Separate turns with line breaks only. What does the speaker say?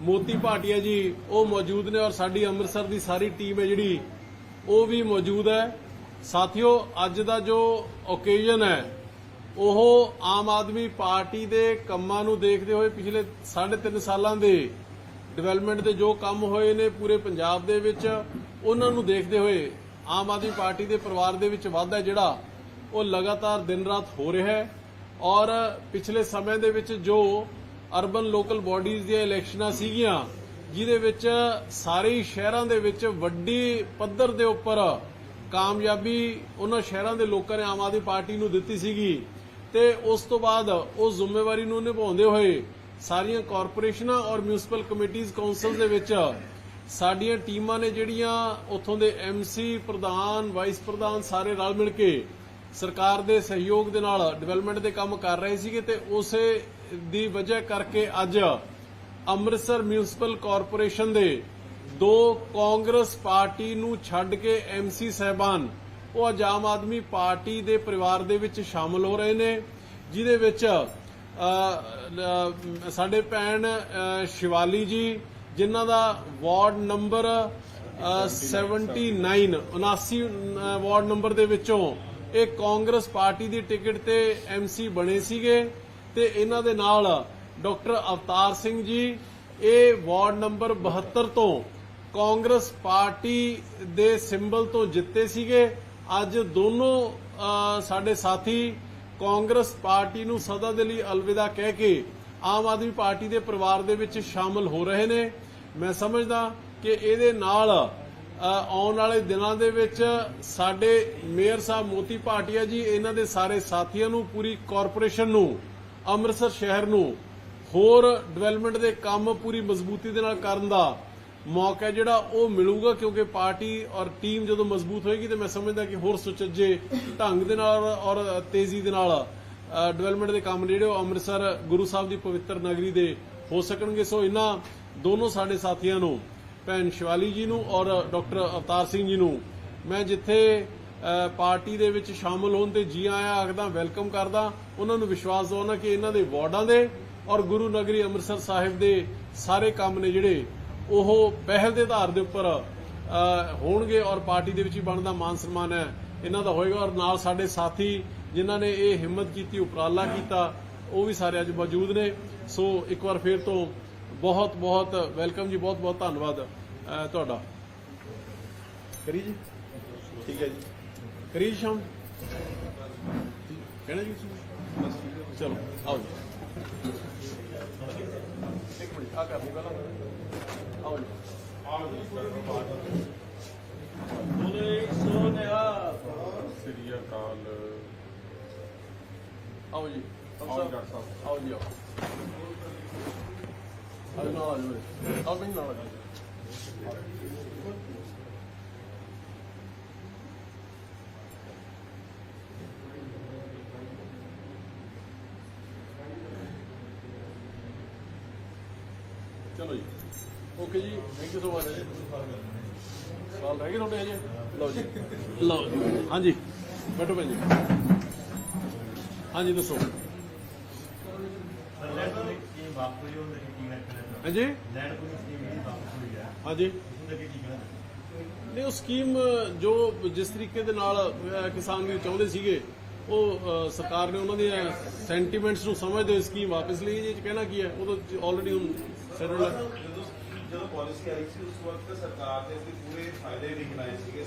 ਮੋਤੀ ਭਾਟੀਆ ਜੀ, ਉਹ ਮੌਜੂਦ ਨੇ ਔਰ ਸਾਡੀ ਅੰਮ੍ਰਿਤਸਰ ਦੀ ਸਾਰੀ ਟੀਮ ਹੈ ਜਿਹੜੀ, ਉਹ ਵੀ ਮੌਜੂਦ ਹੈ। ਸਾਥੀਓ, ਅੱਜ ਦਾ ਜੋ ਓਕੇਜ਼ਨ ਹੈ, ਉਹ ਆਮ ਆਦਮੀ ਪਾਰਟੀ ਦੇ ਕੰਮਾਂ ਨੂੰ ਦੇਖਦੇ ਹੋਏ ਪਿਛਲੇ 3.5 ਸਾਲਾਂ ਦੇ ਡਿਵੈਲਪਮੈਂਟ ਦੇ ਜੋ ਕੰਮ ਹੋਏ ਨੇ ਪੂਰੇ ਪੰਜਾਬ ਦੇ ਵਿੱਚ, ਉਹਨਾਂ ਨੂੰ ਦੇਖਦੇ ਹੋਏ ਆਮ ਆਦਮੀ ਪਾਰਟੀ ਦੇ ਪਰਿਵਾਰ ਦੇ ਵਿੱਚ ਵਾਧਾ ਜਿਹੜਾ, ਉਹ ਲਗਾਤਾਰ ਦਿਨ ਰਾਤ ਹੋ ਰਿਹਾ ਹੈ। ਔਰ ਪਿਛਲੇ ਸਮੇਂ ਦੇ ਵਿੱਚ ਜੋ ਅਰਬਨ ਲੋਕਲ ਬਾਡੀਜ਼ ਦੀਆਂ ਇਲੈਕਸ਼ਨਾਂ ਸੀਗੀਆਂ, ਜਿਹਦੇ ਵਿੱਚ ਸਾਰੇ ਸ਼ਹਿਰਾਂ ਦੇ ਵਿੱਚ ਵੱਡੀ ਪੱਧਰ ਦੇ ਉੱਪਰ ਕਾਮਯਾਬੀ ਉਹਨਾਂ ਸ਼ਹਿਰਾਂ ਦੇ ਲੋਕਾਂ ਨੇ ਆਮ ਆਦਮੀ ਪਾਰਟੀ ਨੂੰ ਦਿੱਤੀ ਸੀਗੀ। ਤੇ ਉਸ ਤੋਂ ਬਾਅਦ ਉਸ ਜ਼ਿੰਮੇਵਾਰੀ ਨੂੰ ਨਿਭਾਉਂਦੇ ਹੋਏ ਸਾਰੀਆਂ ਕਾਰਪੋਰੇਸ਼ਨਾਂ ਔਰ ਮਿਊਨਿਸਪਲ ਕਮੇਟੀਆਂ ਕਾਉਂਸਲ ਦੇ ਵਿੱਚ ਸਾਡੀਆਂ ਟੀਮਾਂ ਨੇ ਜਿਹੜੀਆਂ ਉੱਥੋਂ ਦੇ ਐਮਸੀ ਪ੍ਰਧਾਨ, ਵਾਈਸ ਪ੍ਰਧਾਨ ਸਾਰੇ ਰਲ ਮਿਲ ਕੇ ਸਰਕਾਰ ਦੇ ਸਹਿਯੋਗ ਦੇ ਨਾਲ ਡਿਵੈਲਪਮੈਂਟ ਦੇ ਕੰਮ ਕਰ ਰਹੇ ਸੀਗੇ ਤੇ ਉਸੇ ਦੀ ਵਜ੍ਹਾ ਕਰਕੇ ਅੱਜ ਅੰਮ੍ਰਿਤਸਰ ਮਿਊਨਿਸਪਲ ਕਾਰਪੋਰੇਸ਼ਨ ਦੇ ਦੋ ਕਾਂਗਰਸ ਪਾਰਟੀ ਨੂੰ ਛੱਡ ਕੇ ਐਮਸੀ ਸਹਿਬਾਨ ਉਹ ਅੱਜ ਆਮ ਆਦਮੀ ਪਾਰਟੀ ਦੇ ਪਰਿਵਾਰ ਦੇ ਵਿੱਚ ਸ਼ਾਮਲ ਹੋ ਰਹੇ ਨੇ ਜਿਹਦੇ ਵਿੱਚ ਸਾਡੇ ਭੈਣ ਸ਼ਿਵਾਲੀ ਜੀ ਜਿਨ੍ਹਾਂ ਦਾ ਵਾਰਡ ਨੰਬਰ ਅ, 79 79 ਵਾਰਡ ਨੰਬਰ ਦੇ ਵਿੱਚੋਂ ਇਹ ਕਾਂਗਰਸ ਪਾਰਟੀ ਦੀ ਟਿਕਟ ਤੇ ਐਮਸੀ ਬਣੇ ਸੀਗੇ। ਤੇ ਇਹਨਾਂ ਦੇ ਨਾਲ ਡਾਕਟਰ ਅਵਤਾਰ ਸਿੰਘ ਜੀ, ਇਹ ਵਾਰਡ ਨੰਬਰ 72 ਤੋਂ ਕਾਂਗਰਸ ਪਾਰਟੀ ਦੇ ਸਿੰਬਲ ਤੋਂ ਜਿੱਤੇ ਸੀਗੇ। ਅੱਜ ਦੋਨੋਂ ਸਾਡੇ ਸਾਥੀ ਕਾਂਗਰਸ ਪਾਰਟੀ ਨੂੰ ਸਦਾ ਦੇ ਲਈ ਅਲਵਿਦਾ ਕਹਿ ਕੇ ਆਮ ਆਦਮੀ ਪਾਰਟੀ ਦੇ ਪਰਿਵਾਰ ਦੇ ਵਿੱਚ ਸ਼ਾਮਲ ਹੋ ਰਹੇ ਨੇ। ਮੈਂ ਸਮਝਦਾ ਕਿ ਇਹਦੇ ਨਾਲ ਆਉਣ ਵਾਲੇ ਦਿਨਾਂ ਦੇ ਵਿੱਚ ਸਾਡੇ ਮੇਅਰ ਸਾਹਿਬ ਮੋਤੀ ਭਾਟੀਆ ਜੀ, ਇਹਨਾਂ ਦੇ ਸਾਰੇ ਸਾਥੀਆਂ ਨੂੰ, ਪੂਰੀ ਕਾਰਪੋਰੇਸ਼ਨ ਨੂੰ ਅੰਮ੍ਰਿਤਸਰ ਸ਼ਹਿਰ ਨੂੰ ਹੋਰ ਡਿਵੈਲਪਮੈਂਟ ਦੇ ਕੰਮ ਪੂਰੀ ਮਜ਼ਬੂਤੀ ਦੇ ਨਾਲ ਕਰਨ ਦਾ ਮੌਕਾ ਜਿਹੜਾ ਉਹ ਮਿਲੂਗਾ, ਕਿਉਂਕਿ ਪਾਰਟੀ ਔਰ ਟੀਮ ਜਦੋਂ ਮਜ਼ਬੂਤ ਹੋਏਗੀ ਤੇ ਮੈਂ ਸਮਝਦਾ ਕਿ ਹੋਰ ਸੁਚੱਜੇ ਢੰਗ ਦੇ ਨਾਲ ਔਰ ਤੇਜ਼ੀ ਦੇ ਨਾਲ ਡਿਵੈਲਪਮੈਂਟ ਦੇ ਕੰਮ ਜਿਹੜੇ ਉਹ ਅੰਮ੍ਰਿਤਸਰ ਗੁਰੂ ਸਾਹਿਬ ਦੀ ਪਵਿੱਤਰ ਨਗਰੀ ਦੇ ਹੋ ਸਕਣਗੇ। ਸੋ ਇਹਨਾਂ ਦੋਨੋਂ ਸਾਡੇ ਸਾਥੀਆਂ ਨੂੰ, ਭੈਣ ਸ਼ਿਵਾਲੀ ਜੀ ਨੂੰ ਔਰ ਡਾਕਟਰ ਅਵਤਾਰ ਸਿੰਘ ਜੀ ਨੂੰ, ਮੈਂ ਜਿੱਥੇ ਪਾਰਟੀ ਦੇ ਵਿੱਚ ਸ਼ਾਮਲ ਹੋਣ ਤੇ ਜੀ ਆਇਆਂ ਆਖਦਾ, ਵੈਲਕਮ ਕਰਦਾ। ਉਹਨਾਂ ਨੂੰ ਵਿਸ਼ਵਾਸ ਦਿਵਾਉਣਾ ਕਿ ਇਹਨਾਂ ਦੇ ਵਾਰਡਾਂ ਦੇ ਔਰ ਗੁਰੂ ਨਗਰੀ ਅੰਮ੍ਰਿਤਸਰ ਸਾਹਿਬ ਦੇ ਸਾਰੇ ਕੰਮ ਨੇ ਜਿਹੜੇ ਉਹ ਪਹਿਲ ਦੇ ਆਧਾਰ ਦੇ ਉੱਪਰ ਹੋਣਗੇ ਔਰ ਪਾਰਟੀ ਦੇ ਵਿੱਚ ਵੀ ਬਣਦਾ ਮਾਨ ਸਨਮਾਨ ਹੈ। ਇਹਨਾਂ ਦਾ ਹੋਏਗਾ ਔਰ ਨਾਲ ਸਾਡੇ ਸਾਥੀ ਜਿਨ੍ਹਾਂ ਨੇ ਇਹ ਹਿੰਮਤ ਕੀਤੀ, ਉਪਰਾਲਾ ਕੀਤਾ, ਉਹ ਵੀ ਸਾਰੇ ਅੱਜ ਮੌਜੂਦ ਨੇ। ਸੋ ਇੱਕ ਵਾਰ ਫੇਰ ਤੋਂ ਬਹੁਤ ਬਹੁਤ ਵੈਲਕਮ ਜੀ, ਬਹੁਤ ਬਹੁਤ ਧੰਨਵਾਦ। ਤੁਹਾਡਾ। ਕਰੀ ਜੀ? ਠੀਕ ਹੈ ਜੀ। ਕਰੀ ਜੀ ਸ਼ਾਮ? ਕਹਿਣਾ ਜੀ ਤੁਸੀਂ? ਚਲੋ ਆਓ ਜੀ। ਇੱਕ ਮਿੰਟ ਆ ਕਰ ਲਈ ਪਹਿਲਾਂ। ਆਓ ਜੀ। ਬੋਲੇ ਸੋ ਨਿਹਾਲ
ਸ੍ਰੀ ਅਕਾਲ।
ਆਓ ਜੀ
ਆਓ ਡਾਕਟਰ ਸਾਹਿਬ।
ਆਓ ਜੀ ਆਓ। ਆਓ ਨਾਲ ਆਓ ਵੀ ਨਾਲ ਆ ਚਲੋ ਜੀ। ਓਕੇ ਜੀ ਥੈਂਕ ਯੂ ਸੋ ਮਚ ਜੀ ਸਾਲ ਰਹਿ ਗਏ ਤੁਹਾਡੇ ਹਜੇ? ਲਓ ਜੀ। ਲਓ ਜੀ। ਹਾਂਜੀ, ਬੈਠੋ ਭੈਣ ਜੀ। ਹਾਂਜੀ, ਦੱਸੋ।
ਸਕੀਮ
ਹਾਂਜੀ? ਹਾਂਜੀ। ਨਹੀਂ, ਉਹ ਸਕੀਮ ਜੋ ਜਿਸ ਤਰੀਕੇ ਦੇ ਨਾਲ ਕਿਸਾਨ ਵੀ ਚਾਹੁੰਦੇ ਸੀਗੇ ਉਹ ਸਰਕਾਰ ਨੇ ਉਹਨਾਂ ਦੇ ਸੈਂਟੀਮੈਂਟਸ ਨੂੰ ਸਮਝਦੇ ਹੋਏ ਸਕੀਮ ਵਾਪਸ ਲਈ ਜੀ ਕਹਿਣਾ ਕੀ ਹੈ? ਉਹ ਤਾਂ ਆਲਰੇਡੀ ਹੁਣ ਸੈਟਲਡ ਹੈ
ਜਦੋਂ ਪਾਲਿਸੀ ਆਈ ਸੀ ਉਸ ਵਕਤ ਸਰਕਾਰ ਨੇ ਪੂਰੇ ਫਾਇਦੇ ਵੀ ਗਿਣਾਏ ਸੀਗੇ